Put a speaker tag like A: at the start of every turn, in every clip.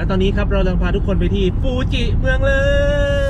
A: และตอนนี้ครับเรากำลังพาทุกคนไปที่ฟูจิเมืองเลย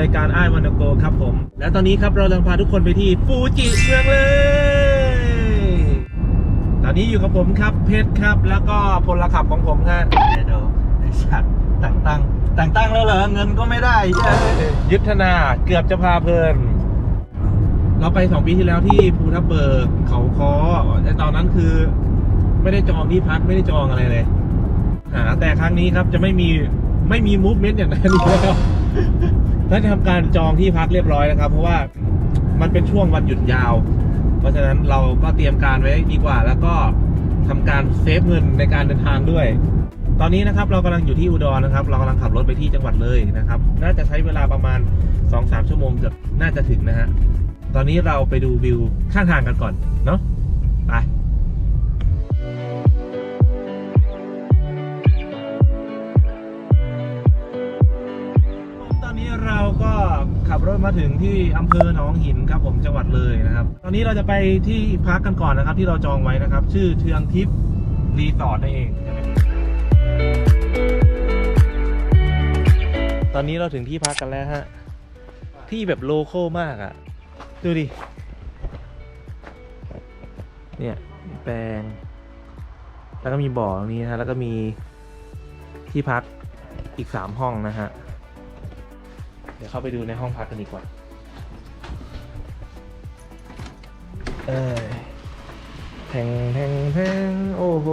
A: ราสู่รายการไอวันโกครับผม และตอนนี้ครับเรากำลังพาทุกคนไปที่ฟูจิเมืองเลย ตอนนี้อยู่กับผมครับเพชรครับ แล้วก็พลขับของผมครับ
B: เดี๋ยวไอ้สัตว์แต่งตั้งแต่งตั้งแล้วเหรอเงินก็ไม่ได้เย้ย
A: ยุทธนาเกือบจะพาเพลิน เราไปสองปีที่แล้วที่ภูทับเบิกเขาคอแต่ตอนนั้นคือ ไม่ได้จองที่พักไม่ได้จองอะไรเลยหาแต่ครั้งนี้ครับจะไม่มีไม่มีมูฟเมนต์อย่างนั้นอีกแล้ว ได้ทำการจองที่พักเรียบร้อยนะครับ เพราะว่ามันเป็นช่วงวันหยุดยาว เพราะฉะนั้นเราก็เตรียมการไว้ดีกว่า แล้วก็ทำการเซฟเงินในการเดินทางด้วย ตอนนี้นะครับเรากำลังอยู่ที่อุดรนะครับ เรากำลังขับรถไปที่จังหวัดเลยนะครับ น่าจะใช้เวลาประมาณ 2-3 ชั่วโมงเกือบน่าจะถึงนะฮะตอนนี้เราไปดูวิวข้างทางกันก่อนเนาะ ขับรถมาถึงที่อำเภอหนองหินครับผมจังหวัดเลยนะครับ ตอนนี้เราจะไปที่พักกันก่อนนะครับ ที่เราจองไว้นะครับ ชื่อเทืองทิพย์รีสอร์ทนั่นเอง ตอนนี้เราถึงที่พักกันแล้วฮะ ที่แบบโลโก้มากอะ่ะ ดูดิ เนี่ยแปลง แล้วก็มีบ่อตรงนี้นะฮะแล้วก็มีที่พักอีกสามห้องนะฮะ เดี๋ยวเข้าไปดูในห้องพักกันดีกว่า เอ้ยแทงแทงแทงโอ้โห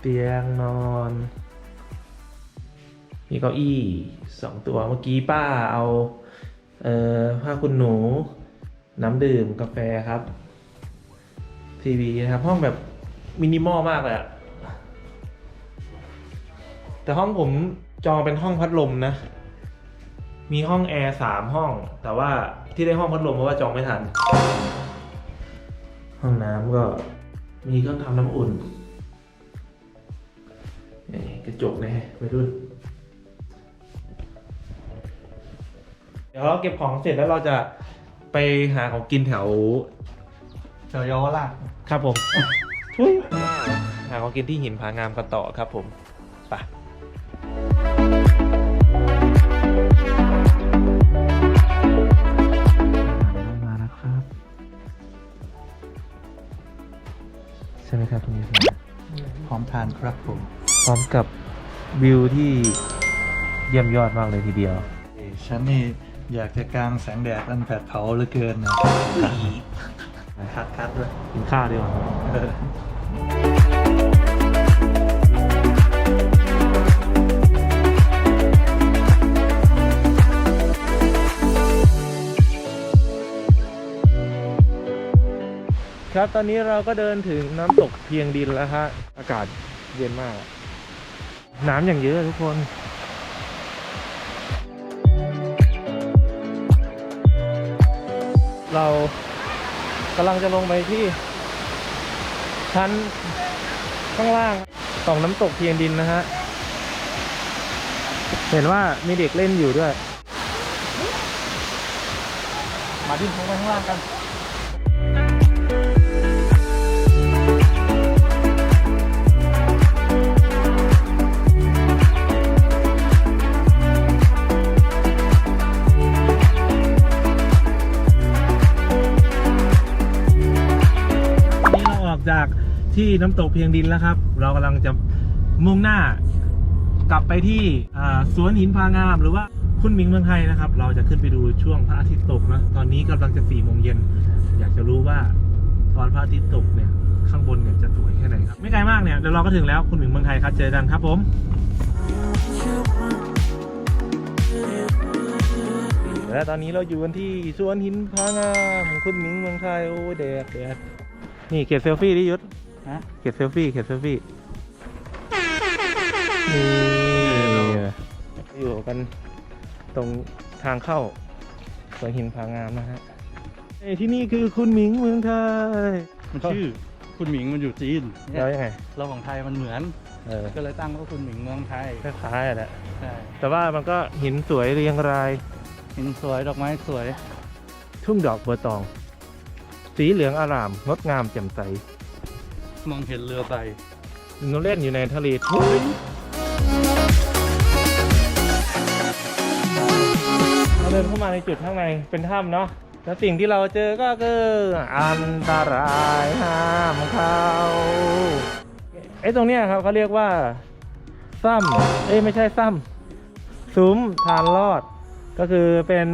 A: เตียงนอน มีเก้าอี้สองตัว เมื่อกี้ป้าเอา เอ่อผ้าคุณหนู น้ำดื่มกาแฟครับ ทีวีนะครับ ห้องแบบมินิมอลมากเลยอะแต่ห้องผม จองเป็นห้องพัดลมนะ มีห้องแอร์สามห้อง แต่ว่าที่ได้ห้องพัดลมเพราะว่าจองไม่ทัน ห้องน้ำก็มีเครื่องทำน้ำอุ่นนี่กระจกนะฮะไปรุ่น เดี๋ยวเราเก็บของเสร็จแล้วเราจะไปหาของกินแถว
B: เจอเยาวราช
A: ครับผมทุยหาของกินที่หินผางามกันต่อครับผม ไป ครับตรงนี้
B: พร้อมทานครับผม
A: พร้อมกับวิวที่เยี่ยมยอดมากเลยทีเดียว
B: ฉันนี่อยากจะกางแสงแดดอันแผดเผาเหลือเกินนะคัดคัดด้วย
A: กินข้าวดีกว่า ครับตอนนี้เราก็เดินถึงน้ำตกเพียงดินแล้วฮะอากาศเย็นมาก น้ำอย่างเยอะทุกคนเรากำลังจะลงไปที่ชั้นข้างล่างของน้ำตกเพียงดินนะฮะ เห็นว่ามีเด็กเล่นอยู่ด้วย
B: มาดิ้นลงไปข้างล่างกัน
A: ที่น้ำตกเพียงดินแล้วครับ เรากำลังจะมุ่งหน้ากลับไปที่สวนหินพางาม หรือว่าคุณมิงเมืองไทยนะครับ เราจะขึ้นไปดูช่วงพระอาทิตย์ตกนะตอนนี้กำลังจะสี่โมงเย็นอยากจะรู้ว่าตอนพระอาทิตย์ตกเนี่ยข้างบนเนี่ยจะสวยแค่ไหนครับไม่ไกลมากเนี่ยเดี๋ยวเราก็ถึงแล้วคุณมิงเมืองไทยครับเจอกันครับผมและตอนนี้เราอยู่กันที่สวนหินพางามคุณมิงเมืองไทยโอ้แดดแดดนี่เก็บเซลฟี่ดิยุทธ
B: ฮะ
A: เก็บเซลฟี่เก็บเซลฟี่นี่อยู่กันตรงทางเข้าสวนหินผางามนะฮะเอ้ยที่นี่คือคุณหมิงเมืองไทย
B: มันชื่อคุณหมิงมันอยู่จีนเนี่
A: แล้ว
B: ย
A: ยังไง
B: เราของไทยมันเหมือน
A: เออ
B: ก็เลยตั้งว่าคุณหมิงเมืองไทย
A: คล้ายๆอะแหละ
B: ใช่
A: แต่ว่ามันก็หินสวยเรียงราย
B: หินสวยดอกไม้สวย
A: ทุ่งดอกบัวตอง สีเหลืองอารามงดงามแจ่มใส
B: มองเห็นเรือใบ
A: นเล่นอยู่ในทะเลทุยเราเดินเข้ามาในจุดข้างในเป็นถ้ำเนาะแล้วสิ่งที่เราเจอก็คืออันตรายห้ามเข้าไอ้ตรงเนี้ยครับเขาเรียกว่าซ้ำเอ้ยไม่ใช่ซ้ำซุ้มทานลอด ก็คือเป็น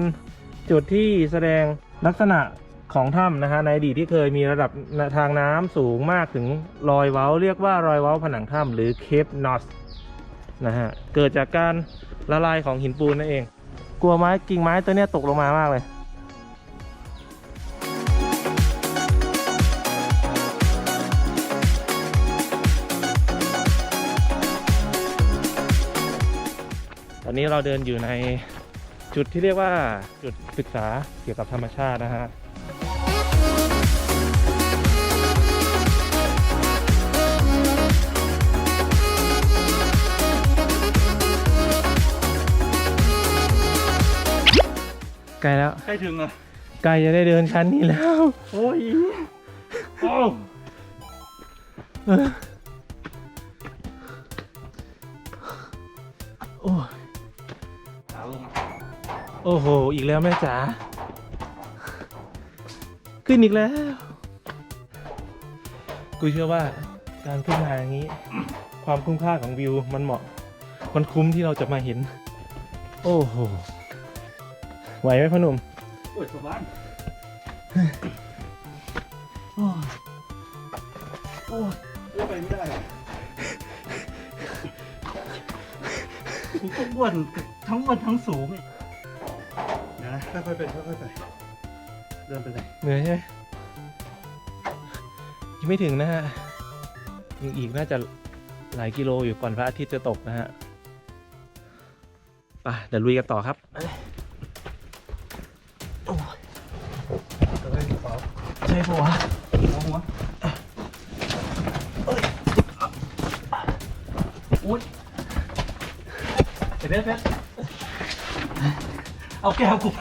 A: จุดที่แสดงลักษณะ ของถ้ำนะฮะในอดีตที่เคยมีระดับทางน้ำสูงมากถึงรอยเว้า เรียกว่ารอยเว้าผนังถ้ำหรือเคปนอสนะฮะเกิดจากการละลายของหินปูนนั่นเอง กลัวไม้กิ่งไม้ตัวเนี้ยตกลงมามากเลยตอนนี้เราเดินอยู่ในจุดที่เรียกว่าจุดศึกษาเกี่ยวกับธรรมชาตินะฮะ ใกล้แล้ว
B: ใกล้ถึงอะ
A: ใกล้จะได้เดินชั้นนี้แล้ว
B: โอ้ยโอ้
A: เออโอ้ย
B: ขาลงมา
A: โอ้โห อีกแล้วแม่จ๋า ขึ้นอีกแล้ว กูเชื่อว่าการขึ้นมาอย่างนี้ ความคุ้มค่าของวิวมันเหมาะ มันคุ้มที่เราจะมาเห็น โอ้โห ไหวไหมพ่อหนุ่ม
B: โอ้ยสบาย
A: โอ้ย
B: โอ้ยเลือกไปไม่ได้อะกูก็อ้วนทั้งอ้วนทั้งสูงอีกเดี๋ยวนะค่อยๆไปค่อยๆไปเดินไปเลย
A: เหนื่อยใช่ไหมยังไม่ถึงนะฮะยังอีกน่าจะหลายกิโลอยู่ก่อนพระอาทิตย์จะตกนะฮะไปเดี๋ยวลุยกันต่อครับ
B: เอาแก้วกูไป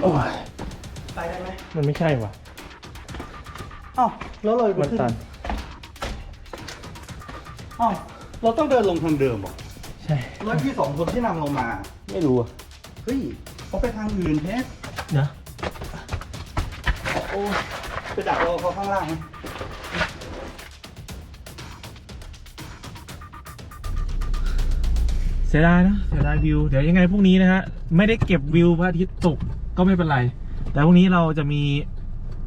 A: โอ้ย
B: ไปได้ไหม
A: มันไม่ใช่ว่ะ
B: อ้าวแล้วเลยไป
A: มัน
B: ขึ้น
A: ตัน
B: อ้าวเราต้องเดินลงทางเดิมเหรอ
A: ใช่
B: แล้วพี่สองคนที่นำลงมา
A: ไม่รู้อะ
B: เฮ้ยเขาไปทางอื่นเพชร
A: นะ
B: โอ้ย ไปดักรอเขาข้างล่างไหม
A: เสียดายนะเสียดายวิว เดี๋ยวยังไงพรุ่งนี้นะฮะ ไม่ได้เก็บวิวพระอาทิตย์ตกก็ไม่เป็นไร แต่พรุ่งนี้เราจะมี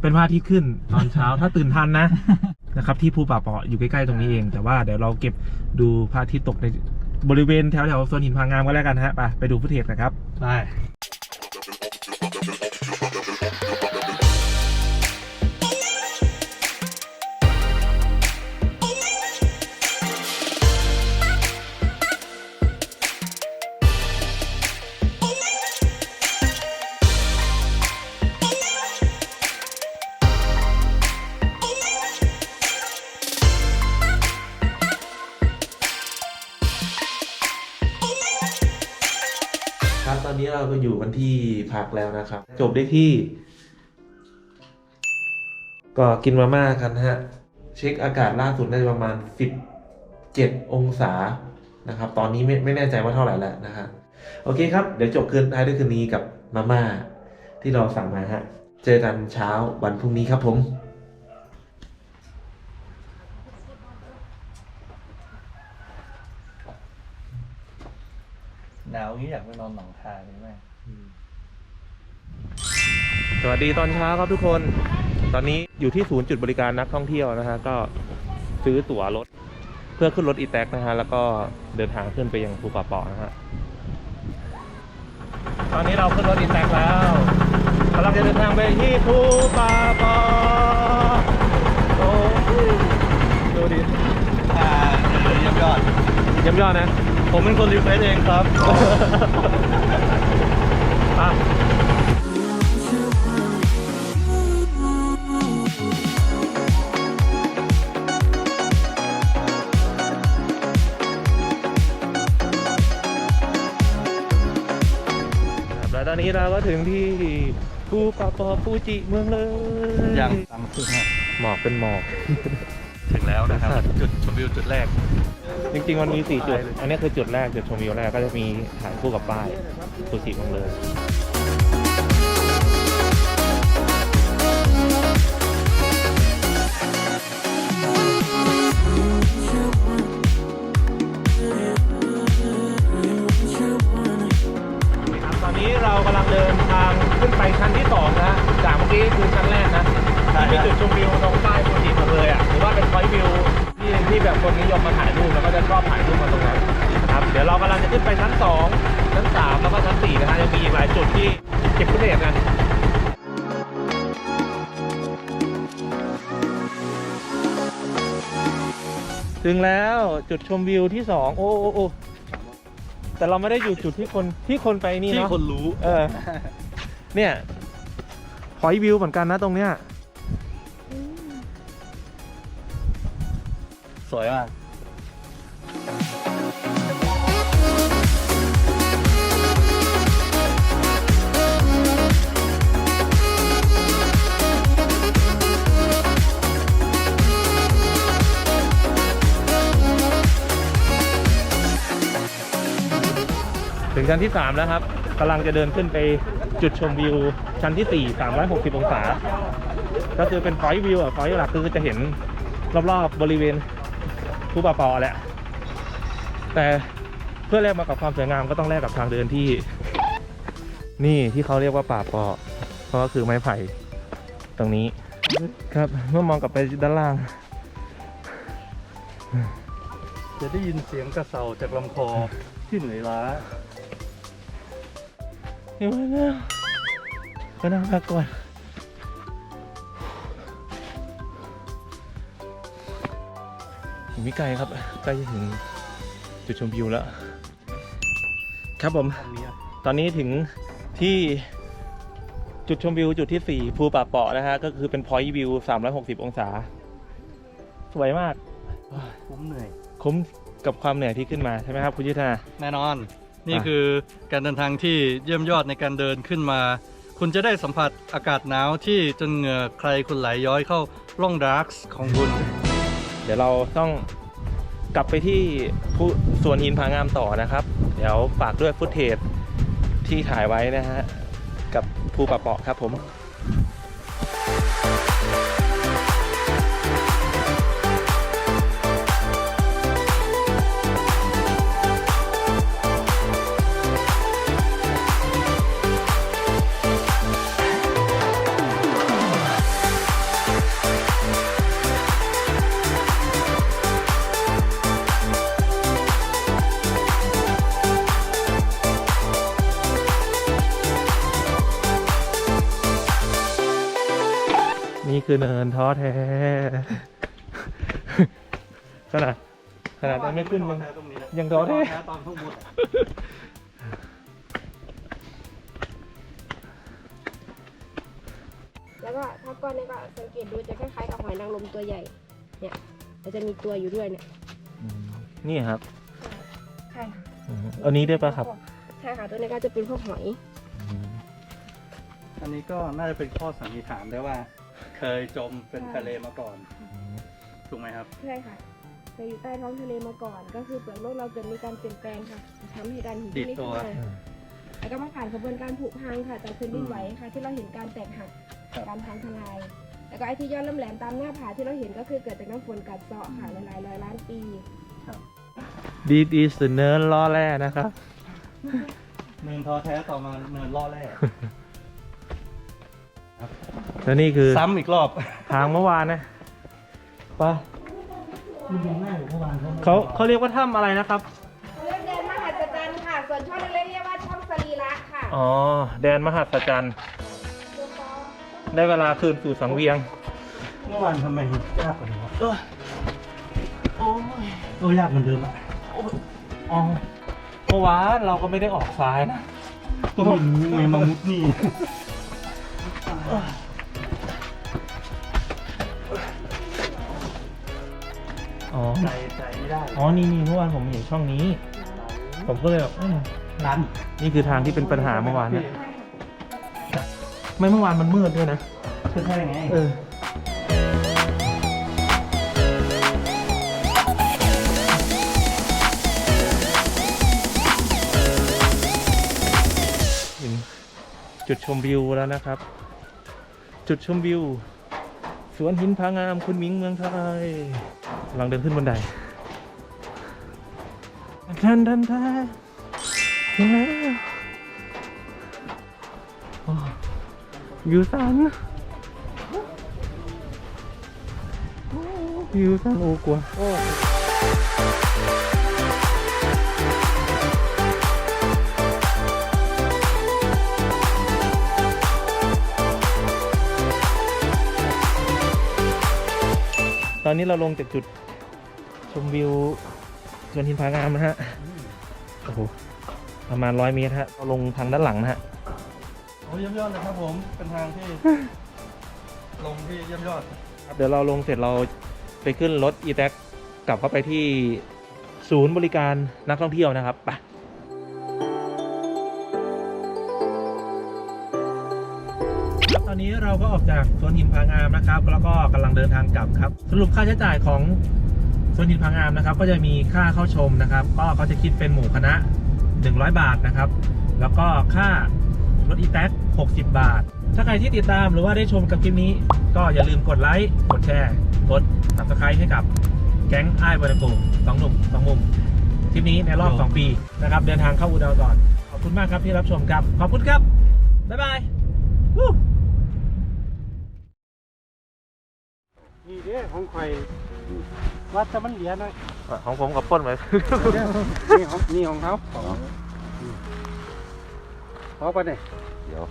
A: เป็นพระอาทิตย์ขึ้นตอนเช้า ถ้าตื่นทันนะ นะครับ ที่ภูป่าเปาะอยู่ใกล้ๆตรงนี้เอง แต่ว่าเดี๋ยวเราเก็บดูพระอาทิตย์ตกในบริเวณแถวๆโซนหินพางามก็แล้วกันนะฮะ ไปไปดูฟุตเทจกันครับ
B: ได้
A: เราก็อยู่กันที่พักแล้วนะครับ จบได้ที่ ก็กินมาม่ากันฮะ เช็คอากาศล่าสุดน่าจะประมาณ 17 องศานะครับ ตอนนี้ไม่ไม่แน่ใจว่าเท่าไหร่แล้วนะฮะโอเคครับ เดี๋ยวจบคืนท้ายด้วยคืนนี้กับมาม่าที่เราสั่งมาฮะ เจอกันเช้าวันพรุ่งนี้ครับผม
B: หนาวงี้ อยากไปนอนหนองคายไหม
A: สวัสดีตอนเช้าครับทุกคน ตอนนี้อยู่ที่ศูนย์จุดบริการนักท่องเที่ยวนะฮะ ก็ซื้อตั๋วรถ เพื่อขึ้นรถอีแท็กนะฮะ แล้วก็เดินทางขึ้นไปยังภูป่าเปาะนะฮะตอนอนนี้เราขึ้นรถอินแท็กแล้วกำลังจะเดินทางไปที่ภูป่าปอโอ้ดูดิ
B: อ่าเยี่ยมยอด
A: เยี่ยมยอดนะ
B: ผมเป็นคนรีเควสเองครับ
A: อะครับแล้วตอนนี้เราก็ถึงที่ภูป่าปอฟูจิเมืองเลย
B: ยังตามสุดฮะ
A: หมอกเป็นหมอก
B: ถึงแล้วนะครับ จุดชมวิวจุดแรก
A: จริงๆมันมี4จุด อันนี้คือจุดแรกจุดชมวิวแรกก็จะมีถ่ายคู่กับป้ายฟูจิเมืองเลยครับตอนนี้เรากำลังเดินทางขึ้นไปชั้นที่สองนะจากเมื่อกี้คือชั้นแรกนะ
B: ใช่
A: ที่
B: ครับ
A: มีจุดชมวิวตรงใต้ฟูจิหมดเลยอะหรือว่าเป็นพอยต์วิว ที่ที่แบบคนนิยมมาถ่ายรูปแล้วก็จะชอบถ่ายรูปมาตรงนั้นครับเดี๋ยวเรากำลังจะขึ้นไปชั้นสองชั้นสามแล้วก็ชั้นสี่นะฮะยังมีอีกหลายจุดที่เก็บฟุตเทจกันถึงแล้วจุดชมวิวที่สองโอ้โอ้โอ้แต่เราไม่ได้อยู่จุดที่คนที่คนไปนี่
B: ที่
A: เนาะ
B: คนรู้
A: เออ เนี่ยพอยวิวเหมือนกันนะตรงเนี้ย
B: สวยมาก
A: ถึงชั้นที่ 3 แล้วครับกำลังจะเดินขึ้นไปจุดชมวิว ชั้นที่ 4 360 องศา ก็คือเป็นพอยวิวอะพอยหลักคือจะเห็นรอบๆบริเวณ ภูป่าปอแหละ แต่เพื่อแลกมากับความสวยงามก็ต้องแลกกับทางเดินที่ นี่ที่เขาเรียกว่าป่าปอเพราะก็คือไม้ไผ่ตรงนี้ ครับเมื่อมองกลับไปด้านล่าง
B: จะได้ยินเสียงกระเซาจากลำคอที่เหนื่อยล้า
A: เดี๋ยวนะก็นั่งพักก่อน ถึงไม่ไกลครับ ใกล้จะถึงจุดชมวิวแล้ว ครับผม
B: ตรงนี้อะ
A: ตอนนี้ถึงที่จุดชมวิวจุดที่ 4 ภูป่าเปาะนะฮะ ก็คือเป็นพอยต์วิว 360 องศา สวยมาก
B: คุ้มเหนื่อย
A: คุ้มกับความเหนื่อยที่ขึ้นมาใช่ไหมครับคุณยุทธนา
B: แน่นอน นี่
A: อะ
B: คือการเดินทางที่เยี่ยมยอดในการเดินขึ้นมา คุณจะได้สัมผัสอากาศหนาวที่จนเหงื่อใครคุณไหลย้อยเข้าร่องดาร์กของคุณ
A: เดี๋ยวเราต้องกลับไปที่สวนหินผางามต่อนะครับ เดี๋ยวฝากด้วยฟุตเทจที่ถ่ายไว้นะฮะ กับภูปะเปาะครับผม คือเนินท้อแท้ ขนาดขนาดยังไม่ขึ้นยังยังท้อแท้
B: ตอนข้างบน
C: แล้วก็ถ้าก้อนนี้ก็สังเกตดูจะคล้ายๆกับหอยนางรมตัวใหญ่ เนี่ยมันจะมีตัวอยู่ด้วยเนี่ย
A: อืมนี่ครับ
C: ใช่ค่ะ
A: อืมอันนี้ได้วยปะครับ
C: ใช่ค่ะ ตัวนี้ก็จะเป็นพวกหอย
A: อืม
B: อันนี้ก็น่าจะเป็นข้อสันนิษฐานได้ว่า เคยจมเป็นทะเลมาก่อน ถูกไหมครับ
C: ใช่ค่ะเคยอยู่ใต้ท้องทะเลมาก่อน ก็คือเปลือกโลกเราเกิดมีการเปลี่ยนแปลงค่ะทำให้ดันหิน
B: ดีด
C: นี้
B: ตั
C: ขึ้น
B: ว
C: มาแล้วก็มาผ่านกระบวนการผุพังค่ะจากแผ่นดินไหวค่ะ ที่เราเห็นการแตกหัก
B: ครับ
C: การพังทลาย แล้วก็ไอ้ที่ยอดล่ำแหลมตามหน้าผาที่เราเห็นก็คือเกิดจากน้ำฝนกัดเซาะค่ะหลายๆร้อยล้านปี
A: ดีดีสเนินล้อแร่นะครับ
B: เนินท้อแท้ต่อมาเนินล่อแร่
A: แล้วนี่คือ
B: ซ้ำอีกรอบ
A: ทางเมื่อวานนะปะ
B: คุณยังแม่เมื่อวาน
A: เขาเขาเรียกว่าถ้ำอะไรนะครับ
C: เรื่องเดินมหัศจรรย์ค่ะ ส่วนช่องเล็กๆเรียกว่าช่องสรีระค่ะ
A: อ๋อ แดนมหัศจรรย์ได้เวลาคืนสู่สังเวียง
D: เมื่อวานทำไมยากกว่านี้วะโอ้ยโอ้ยากเหมือนเดิมอะ
A: อ๋อเมื่อวานเราก็ไม่ได้ออกซ้ายนะ
D: ก็ไม่รู้ไงมามุดนี่
A: อ๋อ
D: ใจใจไม่ได้
A: อ๋อ นี่นี่เมื่อวานผมเห็นช่องนี้ ผมก็เลยแบบเอ้ย
D: นั้น
A: นี่คือทางที่เป็นปัญหาเมื่อวานเนี่ยไม่เมื่อวานมันมืดด้วยนะ
D: ก็ใช่ไง
A: เออ ถึงจุดชมวิวแล้วนะครับ จุดชมวิว สวนหินพางามคุณมิงเมืองไทยกำลังเดินขึ้นบันไดทันทันทันถึงแล้ววิวสันวิวสันโอ้กลัวโตอนนี้เราลงจากจุดชมวิวสวนหินพางามนะฮะโอ้โหประมาณร้อยเมตรฮะเราลงทางด้านหลังนะฮะ
B: โอ้เยี่ยมยอดเลยครับผมเป็นทางที่ ลงที่เยี่ยมยอด
A: ครับเดี๋ยวเราลงเสร็จเราไปขึ้นรถอีแท็กกลับเข้าไปที่ศูนย์บริการนักท่องเที่ยวนะครับไป นี้เราก็ออกจากสวนหินพางามนะครับ แล้วก็กำลังเดินทางกลับครับ สรุปค่าใช้จ่ายของสวนหินพางามนะครับ ก็จะมีค่าเข้าชมนะครับ ก็เขาจะคิดเป็นหมู่คณะ 100 บาทนะครับ แล้วก็ค่ารถอีแท็ก60 บาท ถ้าใครที่ติดตามหรือว่าได้ชมกับคลิปนี้ ก็อย่าลืมกดไลค์กดแชร์กด subscribe ให้กับแก๊งไอ้บอลโกสองหนุ่มสองมุมคลิปนี้ในรอบ 2 ปีนะครับ เดินทางเข้าอุดรก่อน ขอบคุณมากครับที่รับชมครับ ขอบคุณครับ บ๊ายบาย
D: ของใครวัดจะมันเหลียหน่อย
A: ของผมกับป้นไว้
D: นี่ของนี่ของเขาเขาไปเนี่ย
E: เดี๋ยว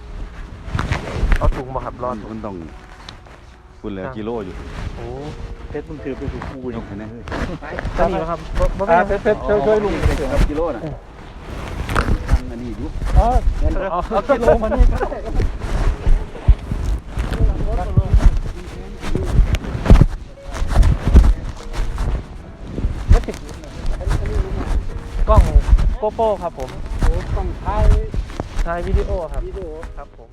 A: เอาถุงมาขับรอด
E: มันต้องคุณเลยกิโลอยู่
A: โอ้
D: เพชรมึงถือไปถูกกู
E: ย
D: นี่
E: กให้แน่
A: จะมีไหมครับบ่บ่
D: อ่า
A: ไม่
D: เพชรเพชรช่วยช่วยลุง
E: เครับกิโลน่ะทางอันนี้อยู่
D: อ๋อ
A: เอาเอากิโลมานี่ก็ได้ กล้อง โกโปรครับผม
D: โอ้ต้องท้าย
A: ถ่ายวิดีโอครับ
D: วิดีโอ
A: ครับผม